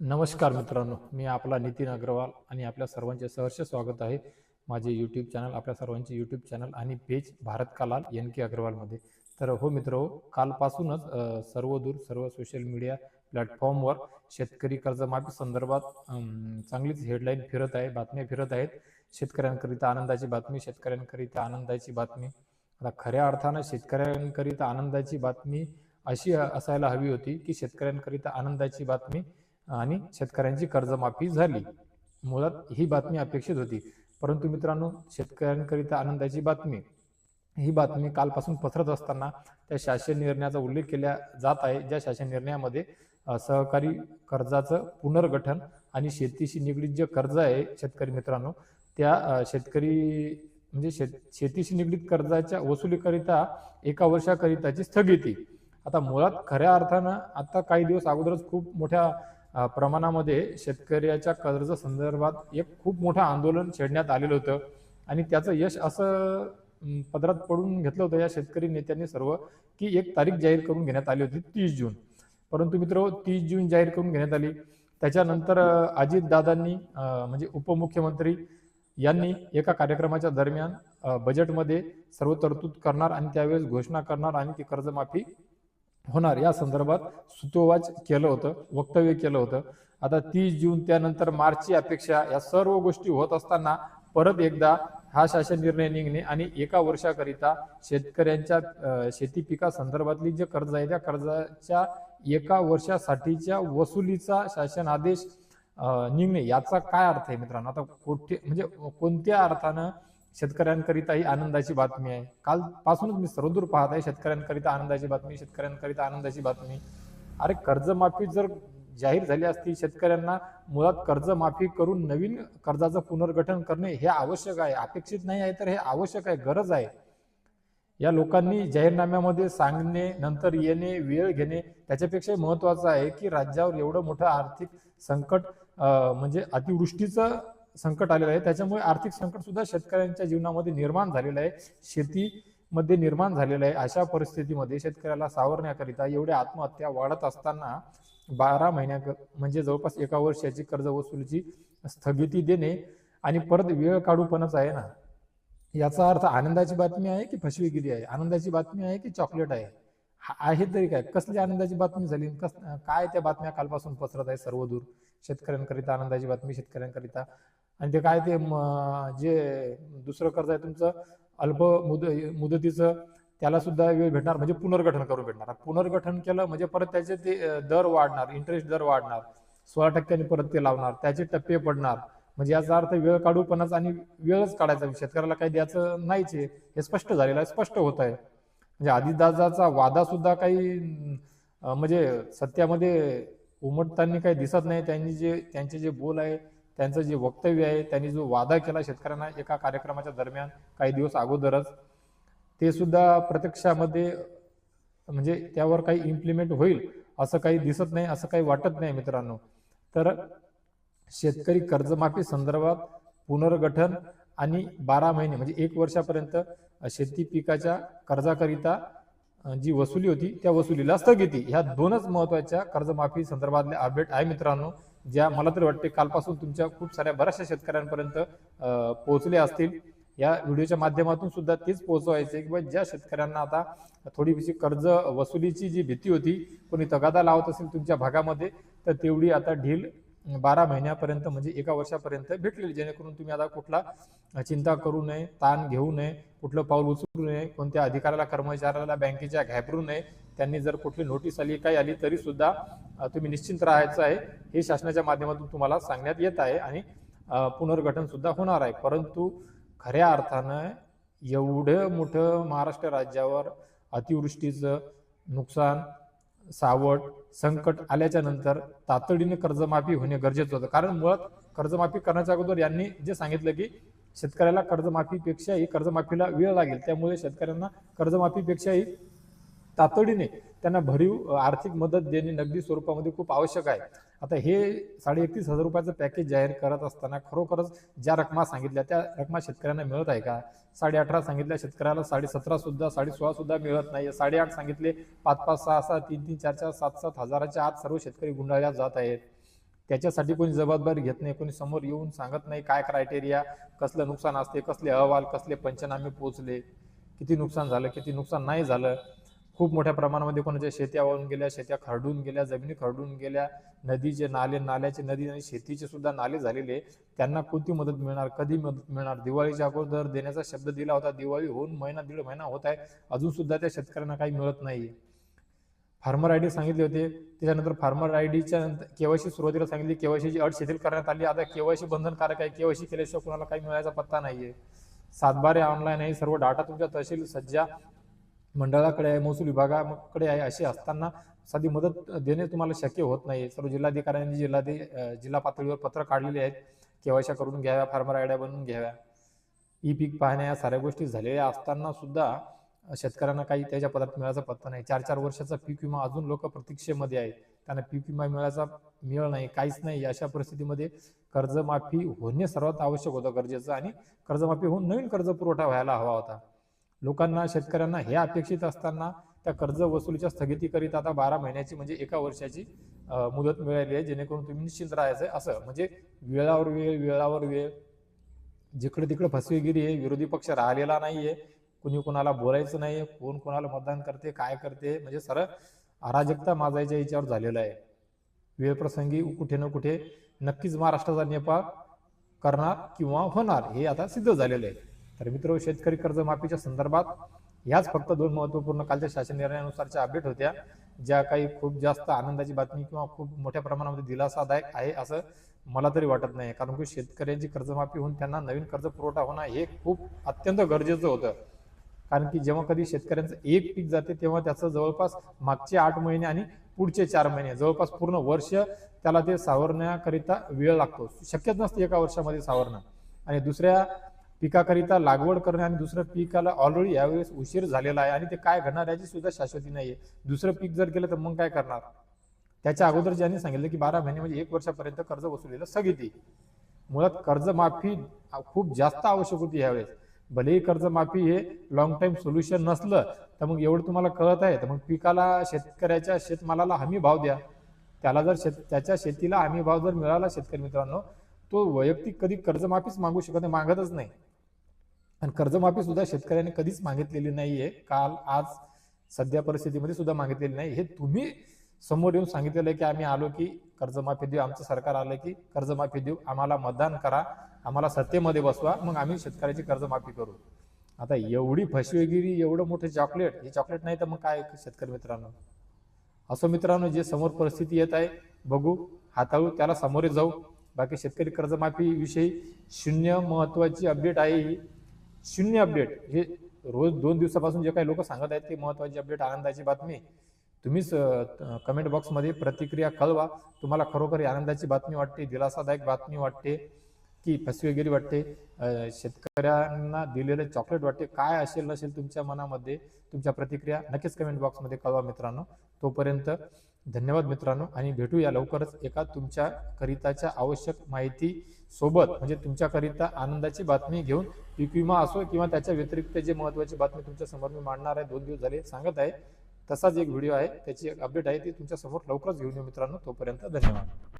नमस्कार मित्रांनो मी आपला नितीन अग्रवाल आणि आपल्या सर्वांचे सहर्ष स्वागत आहे माझे यूट्यूब चॅनल आपल्या सर्वांचे यूट्यूब चॅनल आणि page Bharat Kalal N K अग्रवालमध्ये तर हो मित्र हो कालपासूनच सर्वदूर सर्व सोशल मीडिया प्लॅटफॉर्मवर शेतकरी कर्जमाफी संदर्भात चांगलीच हेडलाईन फिरत आहे बातम्या फिरत आहेत. शेतकऱ्यांकरिता आनंदाची बातमी शेतकऱ्यांकरिता आनंदाची बातमी. आता खऱ्या अर्थानं शेतकऱ्यांकरिता आनंदाची बातमी अशी असायला हवी होती की शेतकऱ्यांकरिता आनंदाची बातमी आणि शेतकऱ्यांची कर्जमाफी झाली. मुळात ही बातमी अपेक्षित होती. परंतु मित्रांनो शेतकऱ्यांकरिता आनंदाची बातमी. ही बातमी कालपासून पसरत असताना त्या शासन निर्णयाचा उल्लेख केला जात आहे ज्या शासन निर्णयामध्ये सहकारी कर्जाचं पुनर्गठन आणि शेतीशी निगडीत जे कर्ज आहे शेतकरी मित्रांनो त्या शेतकरी म्हणजे शेत शेतीशी निगडीत कर्जाच्या वसुलीकरिता एका वर्षाकरिताची स्थगिती. आता मुळात खऱ्या अर्थानं आता काही दिवस अगोदरच खूप मोठ्या प्रमाणामध्ये शेतकऱ्याच्या कर्ज संदर्भात एक खूप मोठं आंदोलन छेडण्यात आलेलं होतं. आणि त्याचं यश असं पदरात पडून घेतलं होतं या शेतकरी नेत्यांनी सर्व की एक तारीख जाहीर करून घेण्यात आली होती तीस जून. परंतु मित्र तीस जून जाहीर करून घेण्यात आली. त्याच्यानंतर अजित दादांनी म्हणजे उपमुख्यमंत्री यांनी एका कार्यक्रमाच्या दरम्यान बजेटमध्ये सर्व तरतूद करणार आणि त्यावेळेस घोषणा करणार आणि ती कर्जमाफी होणार. या संदर्भात सुतोवाच केलं होतं वक्तव्य केलं होतं. आता तीस जून त्यानंतर मार्चची अपेक्षा या सर्व गोष्टी होत असताना परत एकदा हा शासन निर्णय निघणे आणि एका वर्षाकरिता शेतकऱ्यांच्या शेती पिका संदर्भातली जे कर्ज आहे त्या कर्जाच्या एका वर्षासाठीच्या वसुलीचा शासन आदेश निघणे याचा काय अर्थ आहे मित्रांनो? आता कुठे म्हणजे कोणत्या अर्थानं शेतकऱ्यांकरिताही आनंदाची बातमी आहे. कालपासूनच मी सर्वदूर पाहत आहे शेतकऱ्यांकरिता आनंदाची बातमी शेतकऱ्यांकरिता आनंदाची बातमी. अरे कर्जमाफी जर जाहीर झाली असती शेतकऱ्यांना मुळात कर्जमाफी करून नवीन कर्जाचं पुनर्गठन करणे हे आवश्यक आहे. अपेक्षित नाही आहे तर हे आवश्यक आहे गरज आहे. या लोकांनी जाहीरनाम्यामध्ये सांगणे नंतर येणे वेळ घेणे त्याच्यापेक्षा महत्वाचं आहे की राज्यावर एवढं मोठं आर्थिक संकट म्हणजे अतिवृष्टीचं संकट आलेलं आहे. त्याच्यामुळे आर्थिक संकट सुद्धा शेतकऱ्यांच्या जीवनामध्ये निर्माण झालेलं आहे. शेतीमध्ये निर्माण झालेलं आहे. अशा परिस्थितीमध्ये शेतकऱ्याला सावरण्याकरिता एवढ्या आत्महत्या वाढत असताना बारा महिन्या म्हणजे जवळपास एका वर्षाची कर्ज वसुलीची स्थगिती देणे आणि परत वेळ काढूपणच आहे ना. याचा अर्थ आनंदाची बातमी आहे की फसवेगिरी आहे? आनंदाची बातमी आहे की चॉकलेट आहे? हा- आहे तरी काय? कसली आनंदाची बातमी झाली? कस काय त्या बातम्या कालपासून पसरत आहे सर्वदूर? शेतकऱ्यांकरिता आनंदाची बातमी शेतकऱ्यांकरिता आणि ते काय ते जे दुसरं कर्ज आहे तुमचं अल्प मुद मुदतीचं त्याला सुद्धा वेळ भेटणार म्हणजे पुनर्गठन करून भेटणार. पुनर्गठन केलं म्हणजे परत त्याचे ते दर वाढणार इंटरेस्ट दर वाढणार. सोळा टक्क्यांनी परत ते लावणार त्याचे टप्पे पडणार. म्हणजे याचा अर्थ वेळ काढूपणाच आणि वेळच काढायचा शेतकऱ्याला काही द्यायचं नाहीच आहे हे स्पष्ट झालेलं आहे स्पष्ट होत आहे. म्हणजे आदिदासाचा वादा सुद्धा काही म्हणजे सत्यामध्ये उमटताना काही दिसत नाही. त्यांनी जे त्यांचे जे बोल आहे त्यांचं जे वक्तव्य आहे त्यांनी जो वादा केला शेतकऱ्यांना एका कार्यक्रमाच्या दरम्यान काही दिवस अगोदरच ते सुद्धा प्रत्यक्षामध्ये म्हणजे त्यावर काही इम्प्लिमेंट होईल असं काही दिसत नाही असं काही वाटत नाही मित्रांनो. तर शेतकरी कर्जमाफी संदर्भात पुनर्गठन आणि बारा महिने म्हणजे एक वर्षापर्यंत शेती पिकाच्या कर्जाकरिता जी वसुली होती त्या वसुलीला स्थगिती. ह्या दोनच महत्त्वाच्या कर्जमाफी संदर्भातले अपडेट आहे मित्रांनो. ज्या मला तरी वाटते कालपासून तुमच्या खूप साऱ्या बऱ्याचशा शेतकऱ्यांपर्यंत पोहोचले असतील. या व्हिडिओच्या माध्यमातून सुद्धा तेच पोहोचवायचे की ज्या शेतकऱ्यांना आता थोडीशी कर्ज वसुलीची जी भीती होती कोणी तगादा लावत असेल तुमच्या भागामध्ये तर तेवढी आता ढील बारा महिन्यापर्यंत म्हणजे एका वर्षापर्यंत भेटलेली जेणेकरून तुम्ही आता कुठला चिंता करू नये ताण घेऊ नये कुठलं पाऊल उचलू नये कोणत्या अधिकाऱ्याला कर्मचाऱ्याला बँकेच्या घाबरू नये त्यांनी जर कुठली नोटीस आली काही आली तरी सुद्धा तुम्ही निश्चिंत राहायचं आहे. हे शासनाच्या माध्यमातून तुम्हाला सांगण्यात येत आहे आणि पुनर्गठन सुद्धा होणार आहे. परंतु खऱ्या अर्थानं एवढं मोठं महाराष्ट्र राज्यावर अतिवृष्टीचं नुकसान सावट संकट आल्याच्यानंतर तातडीने कर्जमाफी होणे गरजेचं होतं. कारण मुळात कर्जमाफी करण्याच्या अगोदर यांनी जे सांगितलं की शेतकऱ्याला कर्जमाफीपेक्षाही कर्जमाफीला वेळ लागेल. त्यामुळे शेतकऱ्यांना कर्जमाफीपेक्षाही तातडीने त्यांना भरीव आर्थिक मदत देणे नगदी स्वरूपामध्ये खूप आवश्यक आहे. आता हे साडे एकतीस हजार रुपयाचं पॅकेज जाहीर करत असताना खरोखरच ज्या रकमा सांगितल्या त्या रकमा शेतकऱ्यांना मिळत आहे का? साडे अठरा सांगितल्या शेतकऱ्याला साडे सतरा सुद्धा साडे सोळा सुद्धा मिळत नाही. साडेआठ सांगितले पाच पाच सहा सहा तीन तीन चार चार सात सात हजाराच्या आत सर्व शेतकरी गुंडाळल्या जात आहेत. त्याच्यासाठी कोणी जबाबदारी घेत नाही कोणी समोर येऊन सांगत नाही काय क्रायटेरिया कसलं नुकसान असते कसले अहवाल कसले पंचनामे पोचले किती नुकसान झालं किती नुकसान नाही झालं. खूप मोठ्या प्रमाणामध्ये कोणाच्या शेत्या वाहून गेल्या शेत्या खरडून गेल्या जमिनी खरडून गेल्या नदीचे नाले नाल्याचे नदी आणि शेतीचे सुद्धा नाले झालेले त्यांना कोणती मदत मिळणार? कधी मदत मिळणार? दिवाळीच्या अगोदर देण्याचा शब्द दिला होता. दिवाळी होऊन महिना दीड महिना होत आहे. अजून सुद्धा त्या शेतकऱ्यांना काही मिळत नाही फार्मर आय डी सांगितले होते. त्याच्यानंतर फार्मर आय डीच्या केवायसी सुरुवातीला सांगितली केवायसीची अट शिथिल करण्यात आली. आता केवायसी बंधनकारक आहे. केवायसी केल्याशिवाय कुणाला काही मिळायचा पत्ता नाहीये. सातबारे ऑनलाईन आहे. सर्व डाटा तुमच्या तहसील सज्जा. मंडळाकडे आहे महसूल विभागाकडे आहे असे असताना साधी मदत देणे तुम्हाला शक्य होत नाही. सर्व जिल्हाधिकाऱ्यांनी जिल्हाधि जिल्हा पातळीवर पत्र काढलेले आहेत. केवायशा करून घ्याव्या फार्मर आयड्या बनवून घ्याव्या. ई पीक पाहण्या या साऱ्या गोष्टी झालेल्या असताना सुद्धा शेतकऱ्यांना काही त्याच्या पदार्थ मिळायचा पत्ता नाही. चार चार वर्षाचा पीक विमा अजून लोक प्रतीक्षेमध्ये आहेत त्यांना पीक विमा मिळायचा मिळ नाही काहीच नाही. अशा परिस्थितीमध्ये कर्जमाफी होणे सर्वात आवश्यक होतं गरजेचं आणि कर्जमाफी होऊन नवीन कर्ज पुरवठा व्हायला हवा होता. लोकांना शेतकऱ्यांना हे अपेक्षित असताना त्या कर्ज वसुलीच्या स्थगितीकरिता आता बारा महिन्याची म्हणजे एका वर्षाची मुदत मिळाली आहे जेणेकरून तुम्ही निश्चिंत राहायचं असं म्हणजे वेळावर वेळ वेळावर वेळ. जिकडे तिकडे फसवेगिरी आहे विरोधी पक्ष राहिलेला नाहीये. कुणी कोणाला बोलायचं नाही कोण कोणाला मतदान करते काय करते म्हणजे सरळ अराजकता माजायच्या याच्यावर झालेलं आहे. वेळप्रसंगी कुठे ना कुठे नक्कीच महाराष्ट्राचा नेपाळ करणार किंवा होणार हे आता सिद्ध झालेलं आहे. तर मित्र शेतकरी कर्जमाफीच्या संदर्भात ह्याच फक्त दोन महत्त्वपूर्ण कालच्या शासन निर्णयानुसारच्या अपडेट होत्या ज्या काही खूप जास्त आनंदाची बातमी किंवा खूप मोठ्या प्रमाणामध्ये दिलासादायक आहे असं मला तरी वाटत नाही कारण की शेतकऱ्यांची कर्जमाफी होऊन त्यांना नवीन कर्ज पुरवठा होणं हे खूप अत्यंत गरजेचं होतं. कारण की जेव्हा कधी शेतकऱ्यांचं एक पीक जाते तेव्हा त्याचं जवळपास मागचे आठ महिने आणि पुढचे चार महिने जवळपास पूर्ण वर्ष त्याला ते सावरण्याकरिता वेळ लागतो. शक्यच नसते एका वर्षामध्ये सावरणं. आणि दुसऱ्या पिकाकरिता लागवड करणे आणि दुसरं पिकाला ऑलरेडी यावेळेस उशीर झालेला आहे आणि ते काय घडणार याची सुद्धा शाश्वती नाहीये. दुसरं पीक जर केलं तर मग काय करणार? त्याच्या अगोदर ज्यांनी सांगितलं की बारा महिने म्हणजे एक वर्षापर्यंत कर्ज वसुलीला स्थगिती. मुळात कर्जमाफी खूप जास्त आवश्यक होती यावेळेस. भलेही कर्जमाफी हे लॉंग टाइम सोल्युशन नसलं तर मग एवढं तुम्हाला कळत आहे. तर मग पिकाला शेतकऱ्याच्या शेतमालाला हमी भाव द्या. त्याला जर शेत त्याच्या शेतीला हमी भाव जर मिळाला शेतकरी मित्रांनो तो वैयक्तिक कधी कर्जमाफीच मागू शकत नाही मागतच नाही. आणि कर्जमाफी सुद्धा शेतकऱ्यांनी कधीच मागितलेली नाहीये. काल आज सध्या परिस्थितीमध्ये सुद्धा मागितलेली नाही. हे तुम्ही समोर येऊन सांगितलेलं आहे की आम्ही आलो की कर्जमाफी देऊ आमचं सरकार आलं की कर्जमाफी देऊ. आम्हाला मतदान करा आम्हाला सत्तेमध्ये बसवा मग आम्ही शेतकऱ्याची कर्जमाफी करू. आता एवढी फसवेगिरी एवढं मोठं चॉकलेट हे चॉकलेट नाही तर मग काय शेतकरी मित्रांनो? असं मित्रांनो जे समोर परिस्थिती येत आहे बघू हाताळू त्याला सामोरे जाऊ. बाकी शेतकरी कर्जमाफी विषयी शून्य महत्वाची अपडेट आहे ही. शून्य अपडेट. हे रोज दोन दिवसापासून जे काही लोक सांगत आहेत ते महत्वाची अपडेट आनंदाची बातमी. तुम्हीच कमेंट बॉक्समध्ये प्रतिक्रिया कळवा. तुम्हाला खरोखर आनंदाची बातमी वाटते दिलासादायक बातमी वाटते की फसवेगिरी वाटते शेतकऱ्यांना दिलेले चॉकलेट वाटते काय असेल नसेल तुमच्या मनामध्ये तुमच्या प्रतिक्रिया नक्कीच कमेंट बॉक्समध्ये कळवा मित्रांनो. तोपर्यंत धन्यवाद मित्रांनो आणि भेटूया लवकरच एका तुमच्या करिताच्या आवश्यक माहिती सोबत म्हणजे तुमच्याकरिता आनंदाची बातमी घेऊन पीक विमा असो किंवा त्याच्या व्यतिरिक्त जे महत्वाची बातमी तुमच्यासमोर मी मांडणार आहे दोन दिवस झाले सांगत आहे तसाच एक व्हिडिओ आहे त्याची एक अपडेट आहे ती तुमच्यासमोर लवकरच घेऊन येऊ मित्रांनो तोपर्यंत धन्यवाद.